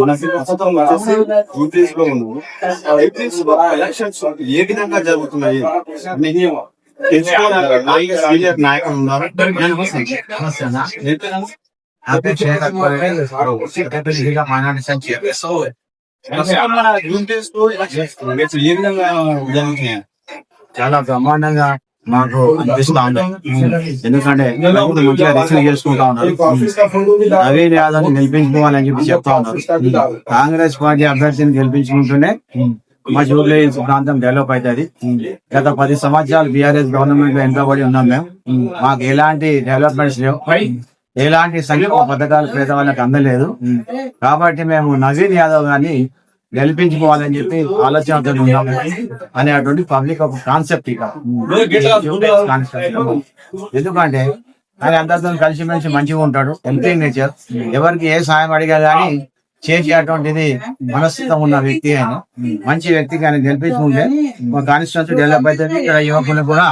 మనకి ప్రస్తుతం వచ్చేసి యూపీఎస్లో ఉన్నాము యూపీఎస్ ఎలక్షన్స్ ఏ విధంగా జరుగుతున్నాయి అన్ని తెలుసుకోవాలి నాయక సీనియర్ నాయకులు ఉన్నారు హ్యాపీ షేర్ సెక్రటరీగా మైనార్టీ సంఖ్య ప్రస్తుతం మన యూపీఎస్లో ఎలక్షన్స్ ఏ విధంగా జరుగుతున్నాయి చాలా బ్రహ్మాండంగా మాకు అనిపిస్తా ఉంది ఎందుకంటే మంచిగా రిసీవ్ చేసుకుంటా ఉన్నారు. నవీన్ యాదవ్ని గెలిపించుకోవాలని చెప్పి చెప్తా ఉన్నారు. కాంగ్రెస్ పార్టీ అభ్యర్థిని గెలిపించుకుంటూనే మా జూబ్లీ ప్రాంతం డెవలప్ అవుతుంది. గత పది సంవత్సరాలు బీఆర్ఎస్ గవర్నమెంట్లో వెనుకబడి ఉన్నాం మేము. మాకు ఎలాంటి డెవలప్మెంట్స్ లేవు. ఎలాంటి సంక్షేమ పథకాలు పేదవాళ్ళకి అందలేదు. కాబట్టి మేము నవీన్ యాదవ్ గారిని గెలిపించుకోవాలని చెప్పి ఆలోచనతో ఉన్నాము. అనేటువంటి పబ్లిక్ ఒక కాన్సెప్ట్ ఇక. ఎందుకంటే ఆయన అందరితో కలిసిమెలిసి మంచిగా ఉంటాడు. Helping nature. ఎవరికి ఏ సాయం అడిగా గానీ చేసేటువంటిది మనస్తత్వం ఉన్న వ్యక్తి ఆయన. మంచి వ్యక్తికి ఆయన గెలిపించుకుంటే మా కాన్స్టిట్యూన్సీ డెవలప్ అవుతుంది ఇక్కడ యువకులకు కూడా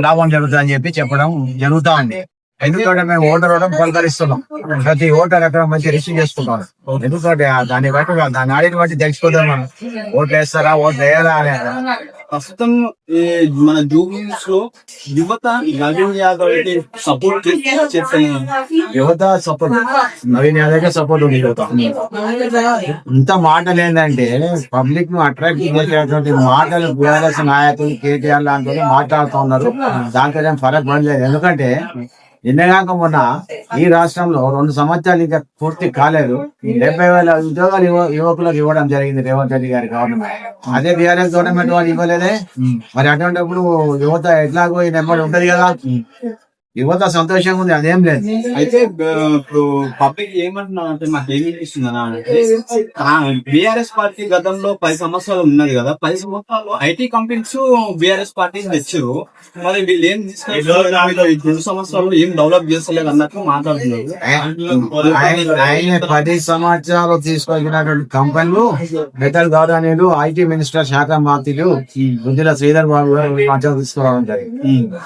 లాభం జరుగుతుందని చెప్పి చెప్పడం జరుగుతా ఉంది. ఎందుకంటే మేము ఓటర్ ఓటం పలకరిస్తున్నాం ప్రతి ఓటర్ అక్కడ మంచి రిసీవ్ చేసుకుంటాం ఎందుకంటే ఆ దాన్ని బట్టి దాని ఆడిని బట్టి తెలిసిపోతాం మనం. ఓట్లు వేస్తారా ఓట్లు వేయాలా అనేది ప్రస్తుతం ఈ మన జూబ్లీస్లో యువత నవీన్ యాదవ్కి సపోర్ట్ చేస్తున్నారు యువత సపోర్ట్ నవీన్ యాదవ్ సపోర్ట్ ఉంది యువత. ఇంత మాటలు ఏంటంటే పబ్లిక్ను అట్రాక్ట్ చేసేటువంటి మాటలు బీఆర్ఎస్ నాయకులు కేటీఆర్ లాంటి వాళ్ళు మాట్లాడుతూ ఉన్నారు. దాంట్లో ఏం ఫరక్ పడలేదు. ఎందుకంటే నిన్నగాక మొన్న ఈ రాష్ట్రంలో రెండు సంవత్సరాలు ఇంకా పూర్తి కాలేదు. డెబ్బై వేల ఉద్యోగాలు యువ- యువకులకు ఇవ్వడం జరిగింది రేవంత్ రెడ్డి గారి గవర్నమెంట్. అదే బీఆర్ఎస్ గవర్నమెంట్ వాళ్ళు ఇవ్వలేదే. మరి అటువంటిప్పుడు యువత ఎట్లాగో ఈ నెంబర్ ఉంటది కదా. యువత సంతోషంగా ఉంది అదేం లేదు. అయితే ఇప్పుడు పబ్లిక్ ఏమంటున్నా అంటే మాకు ఏమి ఇస్తుందన్నా అంటే బీఆర్ఎస్ పార్టీ గతంలో పది సంవత్సరాలు ఉన్నది కదా పది సంవత్సరాలు ఐటీ కంపెనీస్ బీఆర్ఎస్ పార్టీ తెచ్చారు మరి వీళ్ళు ఏం రెండు సంవత్సరాలు ఏం డెవలప్ చేస్తలేదు అన్నట్టు మాట్లాడుతున్నారు. పది సంవత్సరాలు తీసుకొచ్చినటువంటి కంపెనీలు మెటల్ గౌరవనీయులు ఐటీ మినిస్టర్ శాఖ మంత్రులు గుంజల శ్రీధర్ బాబు గారు మధ్య తీసుకురావడం జరిగింది.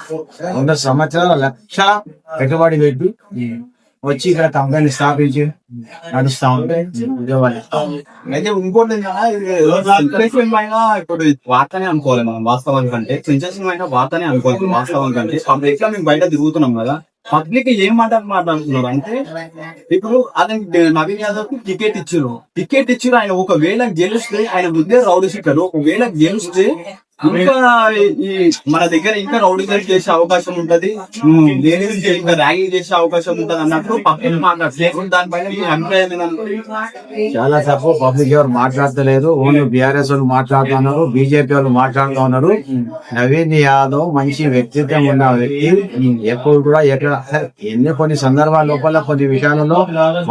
వంద సంవత్సరాల పెట్టుబడి పెట్టి వచ్చి ఇక్కడ కంపెనీ స్థాపించి నడుస్తా ఉద్యోగాలు అయితే ఇంకోటి పైన ఇప్పుడు వార్తనే అనుకోవాలి మనం వాస్తవం కంటే సెన్సేషన్ పైన వార్తనే అనుకోవాలి వాస్తవం కంటే పబ్లిక్ మేము బయట తిరుగుతున్నాం కదా. పబ్లిక్ ఏం మాట మాట్లాడుతున్నారు అంటే ఇప్పుడు అతనికి నవీన్ యాదవ్కి టికెట్ ఇచ్చారు. టికెట్ ఇచ్చారు ఆయన ఒకవేళ గెలిస్తే ఆయన ముందే రౌడీ షీటర్ ఒకవేళ గెలిస్తే ఇంకా ఈ మన దగ్గర ఇంకా రౌడీ చేసే అవకాశం ఉంటది. దేని నుంచి ఇంకా ర్యాగింగ్ చేసే అవకాశం ఉంటది అన్నట్టు పబ్లిక్ మాట్లాడుతుంది దానిపైన మీ అభిప్రాయం చాలా తప్పు పబ్లిక్ ఎవరు మాట్లాడతలేరు ఓన్లీ బీఆర్ఎస్ వాళ్ళు మాట్లాడుతున్నారు బీజేపీ వాళ్ళు మాట్లాడుతూ ఉన్నారు. నవీన్ యాదవ్ మంచి వ్యక్తిత్వం ఉన్న వ్యక్తి. ఎప్పుడు కూడా ఎక్కడ ఎన్ని కొన్ని సందర్భాల లోపల కొన్ని విషయాలలో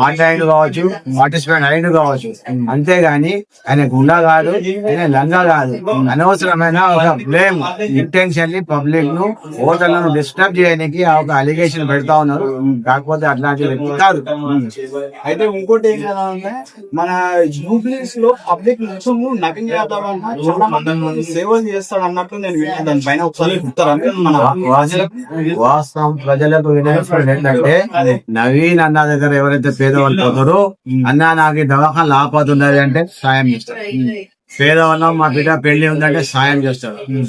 మాట్లాడి కావచ్చు పార్టిసిపేట్ అయిండు కావచ్చు. అంతేగాని ఆయన గుండా కాదు ఆయన లంగా కాదు. అనవసరమైన బ్లేమ్ ఇంటెన్షన్లీ పబ్లిక్ను ఓటర్లను డిస్టర్బ్ చేయడానికి ఆ ఒక అలిగేషన్ పెడతా ఉన్నారు. కాకపోతే అట్లాంటి వ్యక్తి కాదు. అయితే ఇంకోటి ఏంటంటే మన జూబ్లీస్లో పబ్లిక్ నవీన్ యాదవ్ అన్న చాలా మంది సేవలు చేస్తాడు అన్నట్టు నేను విన్నాను దానిపైన ఒకసారి వాస్తవం- వాస్తవం ప్రజలకు వినయపడేది ఏంటంటే నవీన్ అన్న దగ్గర ఎవరైతే పేదవాళ్ళు పోతారో అన్న నాకు దవాఖాన ఆపద ఉన్నది అంటే సాయం చేస్తాడు పేదవాళ్ళం మా బిడ్డ పెళ్ళి ఉందంటే సాయం చేస్తాడు.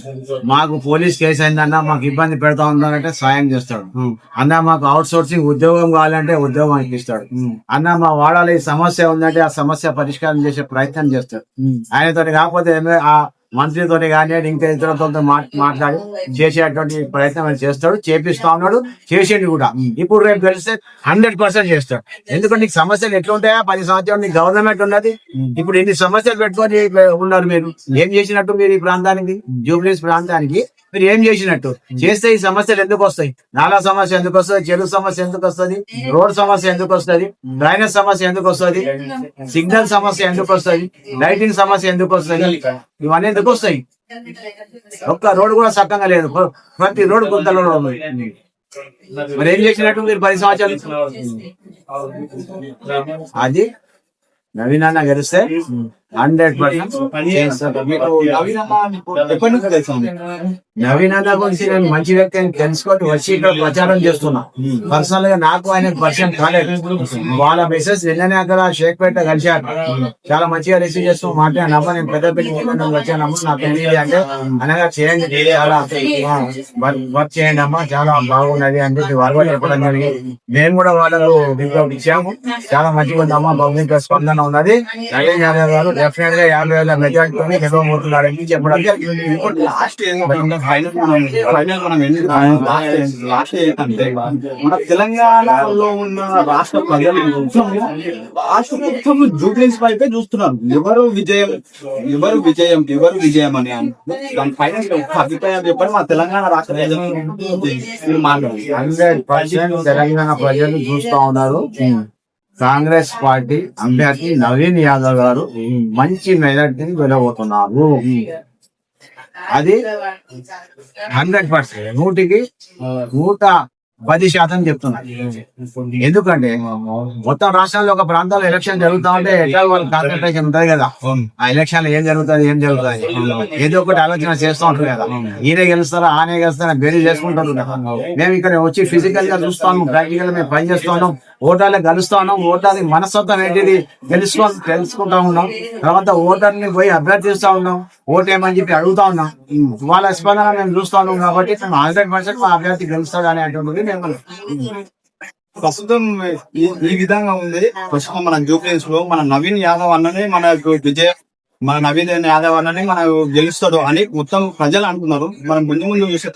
మాకు పోలీస్ కేసు అయిందన్న మాకు ఇబ్బంది పెడతా ఉందంటే సాయం చేస్తాడు. అన్న మాకు అవుట్ సోర్సింగ్ ఉద్యోగం కావాలంటే ఉద్యోగం ఇప్పిస్తాడు. అన్న మా వాడాలి సమస్య ఉందంటే ఆ సమస్య పరిష్కారం చేసే ప్రయత్నం చేస్తాడు. ఆయనతో కాకపోతే ఏమే- ఆ మంత్రితో కానీ ఇంకా ఇతరులతో మాట్లాడి చేసేటువంటి ప్రయత్నం చేస్తాడు చేపిస్తా ఉన్నాడు చేసేది కూడా. ఇప్పుడు రేపు గెలిస్తే హండ్రెడ్ పర్సెంట్ చేస్తాడు. ఎందుకంటే నీకు సమస్యలు ఎట్లా ఉంటాయా పది సంవత్సరాలు నీకు గవర్నమెంట్ ఉన్నది. ఇప్పుడు ఎన్ని సమస్యలు పెట్టుకొని ఉన్నారు మీరు? ఏం చేసినట్టు మీరు ఈ ప్రాంతానికి? జూబ్లీస్ ప్రాంతానికి మీరు ఏం చేసినట్టు? చేస్తే ఈ సమస్యలు ఎందుకు వస్తాయి? నాలా సమస్య ఎందుకు వస్తుంది? చెరువు సమస్య ఎందుకు వస్తుంది? రోడ్ సమస్య ఎందుకు వస్తుంది? డ్రైనేజ్ సమస్య ఎందుకు వస్తుంది? సిగ్నల్ సమస్య ఎందుకు వస్తుంది? లైటింగ్ సమస్య ఎందుకు వస్తుంది? ఇవన్నీ ఎందుకు వస్తాయి? ఒక్క రోడ్ కూడా చక్కగా లేదు. ప్ర- ప్రతి రోడ్ గుంతలో ఉంది. మరి ఏం చేసినట్టు మీరు పది సంవత్సరాలు? అది నవీన్ అన్న గెలిస్తే హండ్రెడ్ పర్సెంట్ ఎప్పటి నుంచి తెలుసా నవీన్ అన్న గురించి నేను మంచి వ్యక్తి అని తెలుసుకొని వచ్చి ఇక్కడ ప్రచారం చేస్తున్నా. పర్సనల్గా నాకు ఆయన పరిచయం కాలేదు. వాళ్ళ మెసేజ్ నిన్ననే అక్కడ షేక్ పేట కలిశారు. చాలా మంచిగా రిసీవ్ చేస్తూ మాట్లాడినమ్మా నేను పెద్ద పెళ్ళి వచ్చానమ్మా నాకు తెలియదు అంటే అనగా చేయండి. చాలా వర్క్- వర్క్ చేయండి అమ్మా. చాలా బాగున్నది అని చెప్పి వాళ్ళు కూడా చెప్పడం జరిగింది. మేము కూడా వాళ్ళకు దీంట్లో ఇచ్చాము. చాలా మంచిగా ఉందమ్మా పబ్లిక్ స్పందన ఉన్నది. నవీన్ యాదవ్ గారు డెఫినెట్గా యాభై వేల మెజార్టీతో గెలవబోతున్నారని చెప్పడం జరిగింది. లాస్ట్ ఫైనల్ మనం ఫైనల్ మనం ఎందుకు లాస్ట్ ఏంటంటే మన తెలంగాణలో ఉన్న రాష్ట్ర ప్రజలు రాష్ట్ర మొత్తం జూబ్లీస్ వైపే చూస్తున్నారు. ఎవరు విజయం ఎవరు విజయం ఎవరు విజయం అని అంటే దాని ఫైనల్ ఒక అభిప్రాయం చెప్పండి మా తెలంగాణ రాష్ట్ర ప్రజలు తెలంగాణ ప్రజలు చూస్తా ఉన్నారు. కాంగ్రెస్ పార్టీ అభ్యర్థి నవీన్ యాదవ్ గారు మంచి మెజార్టీని వెళ్ళబోతున్నారు. అది హండ్రెడ్ పర్సెంట్. నూటికి నూట పది శాతం చెప్తున్నారు ఎందుకంటే మొత్తం రాష్ట్రంలో ఒక ప్రాంతాల్లో ఎలక్షన్ జరుగుతా ఉంటే ఎట్లా కాన్సన్ట్రేషన్ ఉంటది కదా? ఆ ఎలక్షన్ ఏం జరుగుతుంది ఏం జరుగుతుంది? ఏదో ఒకటి ఆలోచన చేస్తూ ఉంటారు కదా. ఈయనే గెలుస్తారా ఆనే గెలుస్తారా బేరీ చేసుకుంటారు కదా మేము ఇక్కడ వచ్చి ఫిజికల్గా చూస్తాము ప్రాక్టికల్ మేము పని చేస్తున్నాం ఓటర్లు కలుస్తా ఉన్నాం. ఓటర్ది మనస్తత్వం ఏంటిది? తెలుసుకో తెలుసుకుంటా ఉన్నాం. తర్వాత ఓటర్ని పోయి అభ్యర్థిస్తా ఉన్నాం. ఓటేమని చెప్పి అడుగుతా ఉన్నాం. వాళ్ళ స్పందన మేము చూస్తా ఉన్నాం కాబట్టి హండ్రెడ్ పర్సెంట్ మా అభ్యర్థి గెలుస్తాడు అనేటువంటిది నేను ప్రస్తుతం ఈ విధంగా ఉంది. ప్రస్తుతం మన జూబ్లీస్లో మన నవీన్ యాదవ్ అన్ననే మనకు విజయ మన నవీన్ యాదవ్ అన్ననే మన గెలుస్తాడు అని మొత్తం ప్రజలు అంటున్నారు మనం ముందు ముందు చూసే